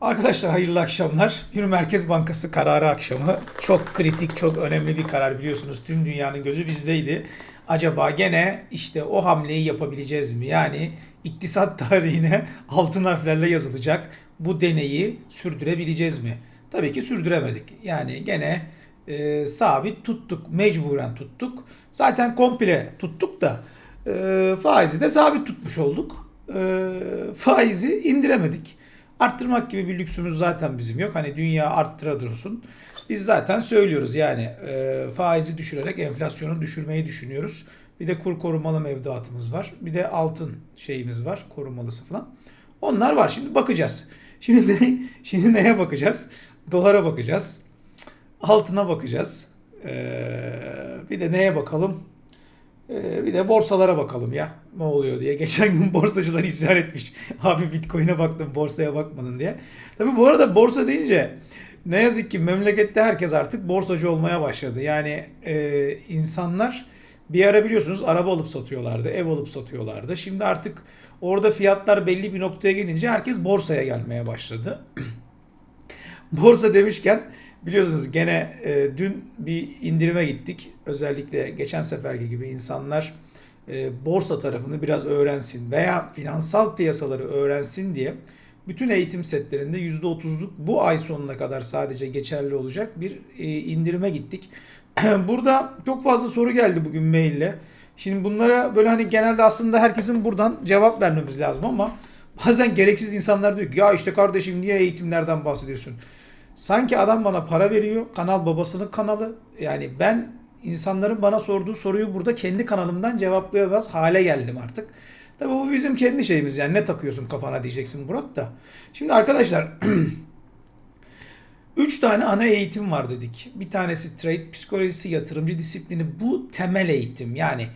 Arkadaşlar hayırlı akşamlar. Bir Merkez Bankası kararı akşamı. Çok kritik, çok önemli bir karar biliyorsunuz. Tüm dünyanın gözü bizdeydi. Acaba gene işte o hamleyi yapabileceğiz mi? Yani iktisat tarihine altın harflerle yazılacak bu deneyi sürdürebileceğiz mi? Tabii ki sürdüremedik. Yani gene e, sabit tuttuk, mecburen tuttuk. Zaten komple tuttuk da e, faizi de sabit tutmuş olduk. E, faizi indiremedik. Arttırmak gibi bir lüksümüz zaten bizim yok. Hani dünya arttıra dursun. Biz zaten söylüyoruz yani e, faizi düşürerek enflasyonu düşürmeyi düşünüyoruz. Bir de kur korumalı mevduatımız var. Bir de altın şeyimiz var korumalısı falan. Onlar var. Şimdi bakacağız. Şimdi ne, şimdi neye bakacağız? Dolara bakacağız. Altına bakacağız. Ee, bir de neye bakalım? Ee, bir de borsalara bakalım ya ne oluyor diye. Geçen gün borsacılar isyan etmiş. Abi Bitcoin'e baktım borsaya bakmadın diye. Tabi bu arada borsa deyince ne yazık ki memlekette herkes artık borsacı olmaya başladı. Yani e, insanlar bir ara biliyorsunuz araba alıp satıyorlardı, ev alıp satıyorlardı. Şimdi artık orada fiyatlar belli bir noktaya gelince herkes borsaya gelmeye başladı. Borsa demişken biliyorsunuz gene e, dün bir indirime gittik. Özellikle geçen seferki gibi insanlar e, borsa tarafını biraz öğrensin veya finansal piyasaları öğrensin diye bütün eğitim setlerinde %30'luk bu ay sonuna kadar sadece geçerli olacak bir e, indirime gittik. Burada çok fazla soru geldi bugün maille. Şimdi bunlara böyle hani genelde aslında herkesin buradan cevap vermemiz lazım ama bazen gereksiz insanlar diyor ki ya işte kardeşim niye eğitimlerden bahsediyorsun? Sanki adam bana para veriyor. Kanal babasının kanalı. Yani ben insanların bana sorduğu soruyu burada kendi kanalımdan cevaplayamaz hale geldim artık. Tabii bu bizim kendi şeyimiz yani ne takıyorsun kafana diyeceksin Burak da. Şimdi arkadaşlar 3 tane ana eğitim var dedik. Bir tanesi trade psikolojisi, yatırımcı disiplini. Bu temel eğitim. Yani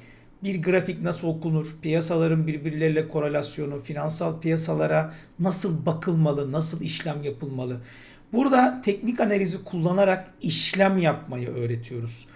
bir grafik nasıl okunur, piyasaların birbirleriyle korelasyonu, finansal piyasalara nasıl bakılmalı, nasıl işlem yapılmalı. Burada teknik analizi kullanarak işlem yapmayı öğretiyoruz.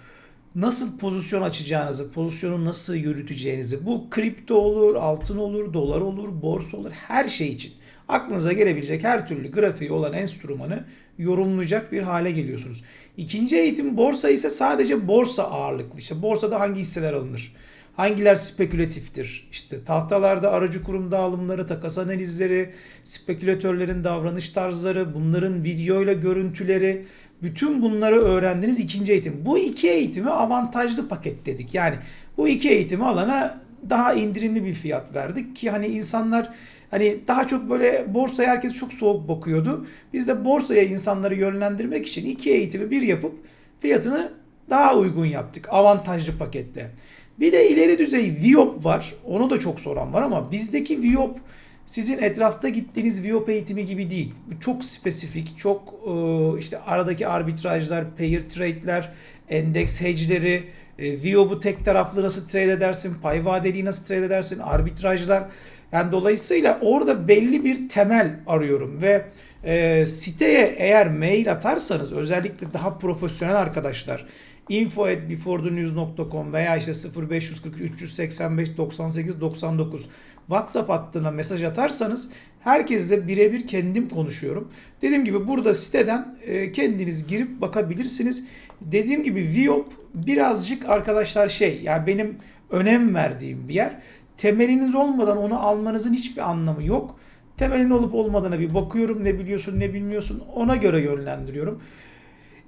Nasıl pozisyon açacağınızı, pozisyonu nasıl yürüteceğinizi, bu kripto olur, altın olur, dolar olur, borsa olur, her şey için aklınıza gelebilecek her türlü grafiği olan enstrümanı yorumlayacak bir hale geliyorsunuz. İkinci eğitim borsa ise sadece borsa ağırlıklı. İşte borsada hangi hisseler alınır? Hangiler spekülatiftir? İşte tahtalarda aracı kurum dağılımları, takas analizleri, spekülatörlerin davranış tarzları, bunların videoyla görüntüleri, bütün bunları öğrendiniz ikinci eğitim. Bu iki eğitimi avantajlı paketledik. Yani bu iki eğitimi alana daha indirimli bir fiyat verdik ki hani insanlar hani daha çok böyle borsaya herkes çok soğuk bakıyordu. Biz de borsaya insanları yönlendirmek için iki eğitimi bir yapıp fiyatını daha uygun yaptık avantajlı pakette. Bir de ileri düzey Viop var. Onu da çok soran var ama bizdeki Viop sizin etrafta gittiğiniz Viop eğitimi gibi değil. Bu çok spesifik, çok e, işte aradaki arbitrajlar, pair trade'ler, endeks hedge'leri, e, Viop'u tek taraflı nasıl trade edersin, pay vadeliği nasıl trade edersin, arbitrajlar. Yani dolayısıyla orada belli bir temel arıyorum ve e, siteye eğer mail atarsanız özellikle daha profesyonel arkadaşlar info at beforethenews.com veya işte 0543 385 98 99 WhatsApp hattına mesaj atarsanız herkesle birebir kendim konuşuyorum. Dediğim gibi burada siteden e, kendiniz girip bakabilirsiniz. Dediğim gibi Viop birazcık arkadaşlar şey yani benim önem verdiğim bir yer. Temeliniz olmadan onu almanızın hiçbir anlamı yok. Temelin olup olmadığına bir bakıyorum. Ne biliyorsun ne bilmiyorsun ona göre yönlendiriyorum.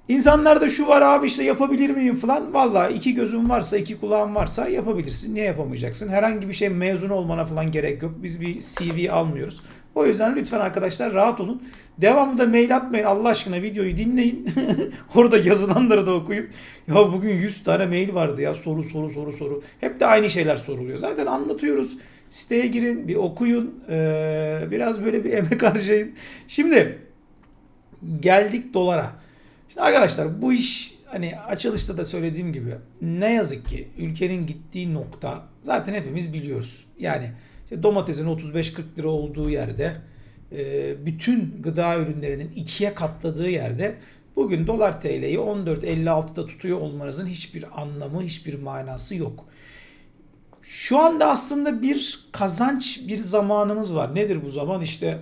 İnsanlarda şu var abi işte yapabilir miyim falan. Valla iki gözün varsa iki kulağın varsa yapabilirsin. Niye yapamayacaksın? Herhangi bir şey mezun olmana falan gerek yok. Biz bir CV almıyoruz. O yüzden lütfen arkadaşlar rahat olun. Devamlı da mail atmayın. Allah aşkına videoyu dinleyin. Orada yazılanları da okuyun. Ya bugün 100 tane mail vardı ya. Soru soru soru soru. Hep de aynı şeyler soruluyor. Zaten anlatıyoruz. Siteye girin bir okuyun. Ee, biraz böyle bir emek harcayın. Şimdi geldik dolara. Şimdi arkadaşlar bu iş hani açılışta da söylediğim gibi ne yazık ki ülkenin gittiği nokta zaten hepimiz biliyoruz. Yani işte domatesin 35-40 lira olduğu yerde e, bütün gıda ürünlerinin ikiye katladığı yerde bugün dolar TL'yi 14.56'da tutuyor olmanızın hiçbir anlamı, hiçbir manası yok. Şu anda aslında bir kazanç bir zamanımız var. Nedir bu zaman? İşte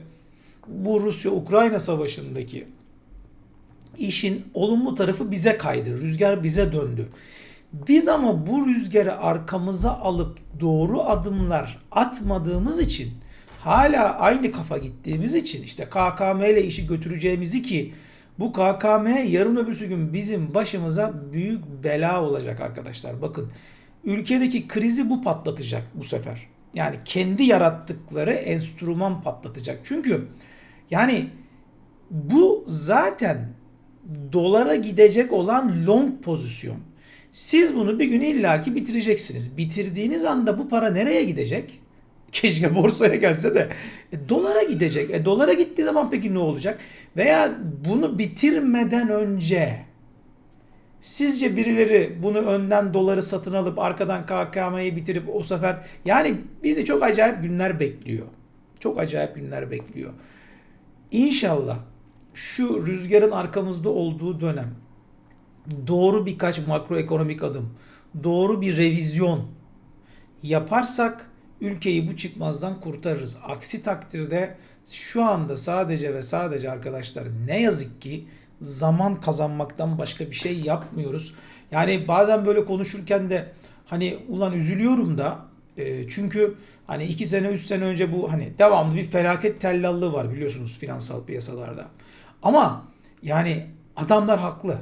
bu Rusya-Ukrayna savaşındaki işin olumlu tarafı bize kaydı. Rüzgar bize döndü. Biz ama bu rüzgarı arkamıza alıp doğru adımlar atmadığımız için hala aynı kafa gittiğimiz için işte KKM ile işi götüreceğimizi ki bu KKM yarın öbürsü gün bizim başımıza büyük bela olacak arkadaşlar. Bakın ülkedeki krizi bu patlatacak bu sefer. Yani kendi yarattıkları enstrüman patlatacak. Çünkü yani bu zaten dolara gidecek olan long pozisyon. Siz bunu bir gün illaki bitireceksiniz. Bitirdiğiniz anda bu para nereye gidecek? Keşke borsaya gelse de. E, dolara gidecek. E, dolara gittiği zaman peki ne olacak? Veya bunu bitirmeden önce sizce birileri bunu önden doları satın alıp arkadan KKM'yi bitirip o sefer yani bizi çok acayip günler bekliyor. Çok acayip günler bekliyor. İnşallah şu rüzgarın arkamızda olduğu dönem doğru birkaç makroekonomik adım, doğru bir revizyon yaparsak ülkeyi bu çıkmazdan kurtarırız. Aksi takdirde şu anda sadece ve sadece arkadaşlar ne yazık ki zaman kazanmaktan başka bir şey yapmıyoruz. Yani bazen böyle konuşurken de hani ulan üzülüyorum da e, çünkü hani iki sene üç sene önce bu hani devamlı bir felaket tellallığı var biliyorsunuz finansal piyasalarda. Ama yani adamlar haklı.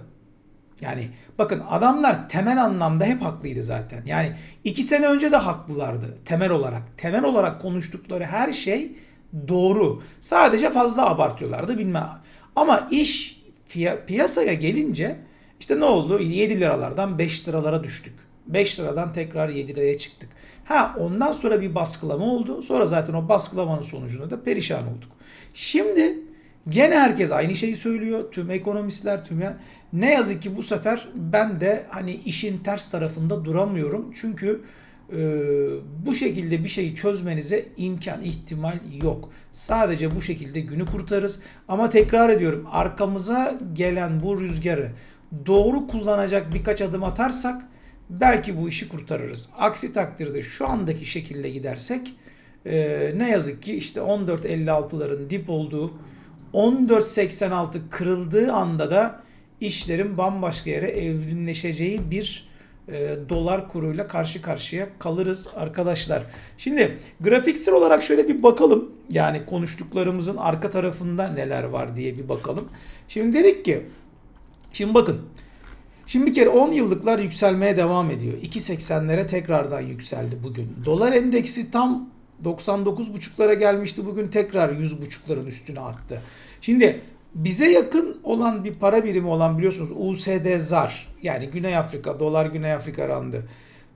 Yani bakın adamlar temel anlamda hep haklıydı zaten. Yani iki sene önce de haklılardı temel olarak. Temel olarak konuştukları her şey doğru. Sadece fazla abartıyorlardı bilmem. Ama iş piyasaya gelince işte ne oldu? 7 liralardan 5 liralara düştük. 5 liradan tekrar 7 liraya çıktık. Ha ondan sonra bir baskılama oldu. Sonra zaten o baskılamanın sonucunda da perişan olduk. Şimdi gene herkes aynı şeyi söylüyor. Tüm ekonomistler, tüm ya ne yazık ki bu sefer ben de hani işin ters tarafında duramıyorum. Çünkü e, bu şekilde bir şeyi çözmenize imkan, ihtimal yok. Sadece bu şekilde günü kurtarırız. Ama tekrar ediyorum arkamıza gelen bu rüzgarı doğru kullanacak birkaç adım atarsak belki bu işi kurtarırız. Aksi takdirde şu andaki şekilde gidersek e, ne yazık ki işte 14.56'ların dip olduğu 14.86 kırıldığı anda da işlerin bambaşka yere evrimleşeceği bir e, dolar kuruyla karşı karşıya kalırız arkadaşlar. Şimdi grafiksel olarak şöyle bir bakalım. Yani konuştuklarımızın arka tarafında neler var diye bir bakalım. Şimdi dedik ki şimdi bakın Şimdi bir kere 10 yıllıklar yükselmeye devam ediyor. 2.80'lere tekrardan yükseldi bugün. Dolar endeksi tam 99.5'lara gelmişti. Bugün tekrar 100.5'ların üstüne attı. Şimdi bize yakın olan bir para birimi olan biliyorsunuz USD ZAR yani Güney Afrika dolar Güney Afrika randı.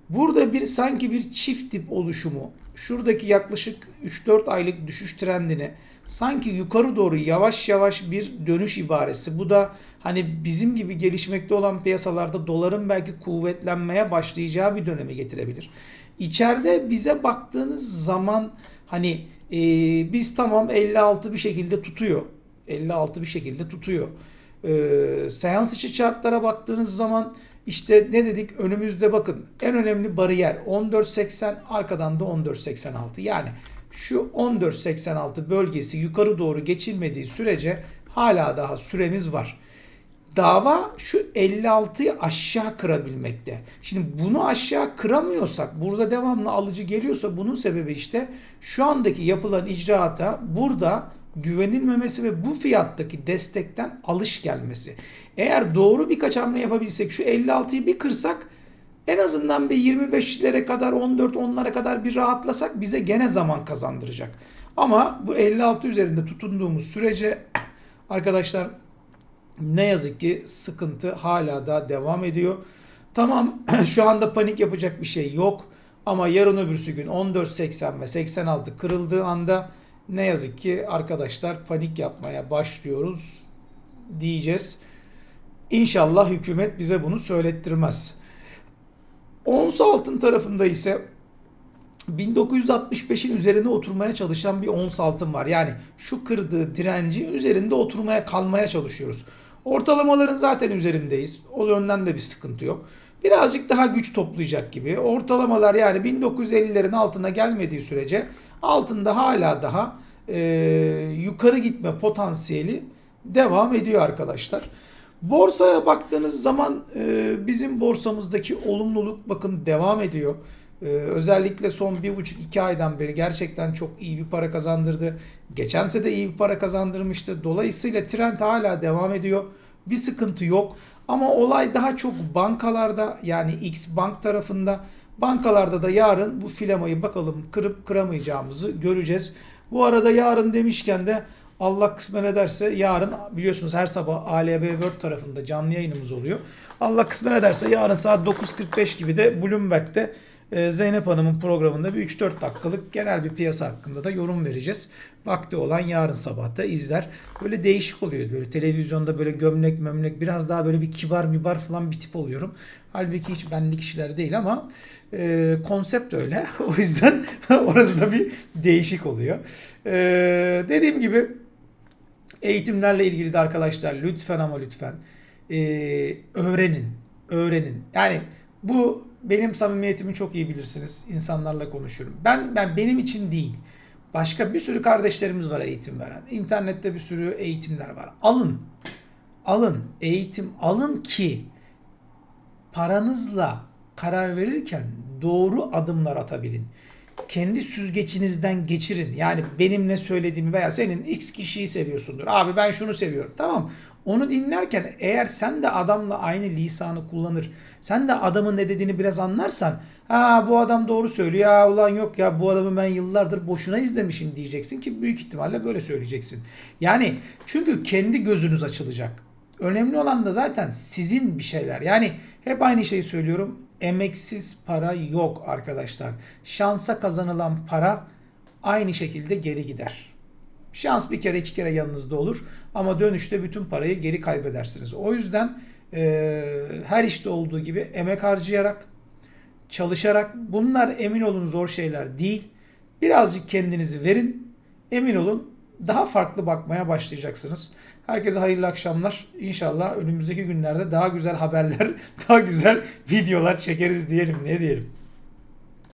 Burada bir sanki bir çift dip oluşumu şuradaki yaklaşık 3-4 aylık düşüş trendini sanki yukarı doğru yavaş yavaş bir dönüş ibaresi. Bu da hani bizim gibi gelişmekte olan piyasalarda doların belki kuvvetlenmeye başlayacağı bir dönemi getirebilir. İçeride bize baktığınız zaman hani e, biz tamam 56 bir şekilde tutuyor. 56 bir şekilde tutuyor. Ee, seans içi chartlara baktığınız zaman işte ne dedik önümüzde bakın en önemli bariyer 14.80 arkadan da 14.86 yani şu 14.86 bölgesi yukarı doğru geçilmediği sürece hala daha süremiz var. Dava şu 56'yı aşağı kırabilmekte. Şimdi bunu aşağı kıramıyorsak, burada devamlı alıcı geliyorsa bunun sebebi işte şu andaki yapılan icraata burada güvenilmemesi ve bu fiyattaki destekten alış gelmesi. Eğer doğru birkaç hamle yapabilsek şu 56'yı bir kırsak en azından bir 25'lere kadar 14 onlara kadar bir rahatlasak bize gene zaman kazandıracak. Ama bu 56 üzerinde tutunduğumuz sürece arkadaşlar ne yazık ki sıkıntı hala da devam ediyor. Tamam şu anda panik yapacak bir şey yok. Ama yarın öbürsü gün 14.80 ve 86 kırıldığı anda ne yazık ki arkadaşlar panik yapmaya başlıyoruz diyeceğiz. İnşallah hükümet bize bunu söylettirmez. Ons altın tarafında ise 1965'in üzerine oturmaya çalışan bir ons altın var. Yani şu kırdığı direnci üzerinde oturmaya kalmaya çalışıyoruz. Ortalamaların zaten üzerindeyiz. O yönden de bir sıkıntı yok. Birazcık daha güç toplayacak gibi. Ortalamalar yani 1950'lerin altına gelmediği sürece altında hala daha e, yukarı gitme potansiyeli devam ediyor arkadaşlar. Borsaya baktığınız zaman e, bizim borsamızdaki olumluluk bakın devam ediyor. E, özellikle son bir buçuk iki aydan beri gerçekten çok iyi bir para kazandırdı. Geçen sene de iyi bir para kazandırmıştı. Dolayısıyla trend hala devam ediyor. Bir sıkıntı yok. Ama olay daha çok bankalarda yani X bank tarafında. Bankalarda da yarın bu filamayı bakalım kırıp kıramayacağımızı göreceğiz. Bu arada yarın demişken de Allah kısmet ederse yarın biliyorsunuz her sabah ALB World tarafında canlı yayınımız oluyor. Allah kısmet ederse yarın saat 9.45 gibi de Bloomberg'de Zeynep Hanım'ın programında bir 3-4 dakikalık genel bir piyasa hakkında da yorum vereceğiz. Vakti olan yarın sabah da izler. Böyle değişik oluyor. Böyle televizyonda böyle gömlek mömlek biraz daha böyle bir kibar mibar falan bir tip oluyorum. Halbuki hiç benlik kişiler değil ama e, konsept öyle. o yüzden orası da bir değişik oluyor. E, dediğim gibi eğitimlerle ilgili de arkadaşlar lütfen ama lütfen e, öğrenin. Öğrenin. Yani bu benim samimiyetimi çok iyi bilirsiniz. İnsanlarla konuşuyorum. Ben ben benim için değil. Başka bir sürü kardeşlerimiz var eğitim veren. İnternette bir sürü eğitimler var. Alın. Alın. Eğitim alın ki paranızla karar verirken doğru adımlar atabilin. Kendi süzgecinizden geçirin. Yani benim ne söylediğimi veya senin X kişiyi seviyorsundur. Abi ben şunu seviyorum. Tamam. Onu dinlerken eğer sen de adamla aynı lisanı kullanır, sen de adamın ne dediğini biraz anlarsan, ha bu adam doğru söylüyor, ya ulan yok ya bu adamı ben yıllardır boşuna izlemişim diyeceksin ki büyük ihtimalle böyle söyleyeceksin. Yani çünkü kendi gözünüz açılacak. Önemli olan da zaten sizin bir şeyler. Yani hep aynı şeyi söylüyorum. Emeksiz para yok arkadaşlar. Şansa kazanılan para aynı şekilde geri gider. Şans bir kere iki kere yanınızda olur ama dönüşte bütün parayı geri kaybedersiniz. O yüzden e, her işte olduğu gibi emek harcayarak, çalışarak bunlar emin olun zor şeyler değil. Birazcık kendinizi verin. Emin olun daha farklı bakmaya başlayacaksınız. Herkese hayırlı akşamlar. İnşallah önümüzdeki günlerde daha güzel haberler, daha güzel videolar çekeriz diyelim. Ne diyelim?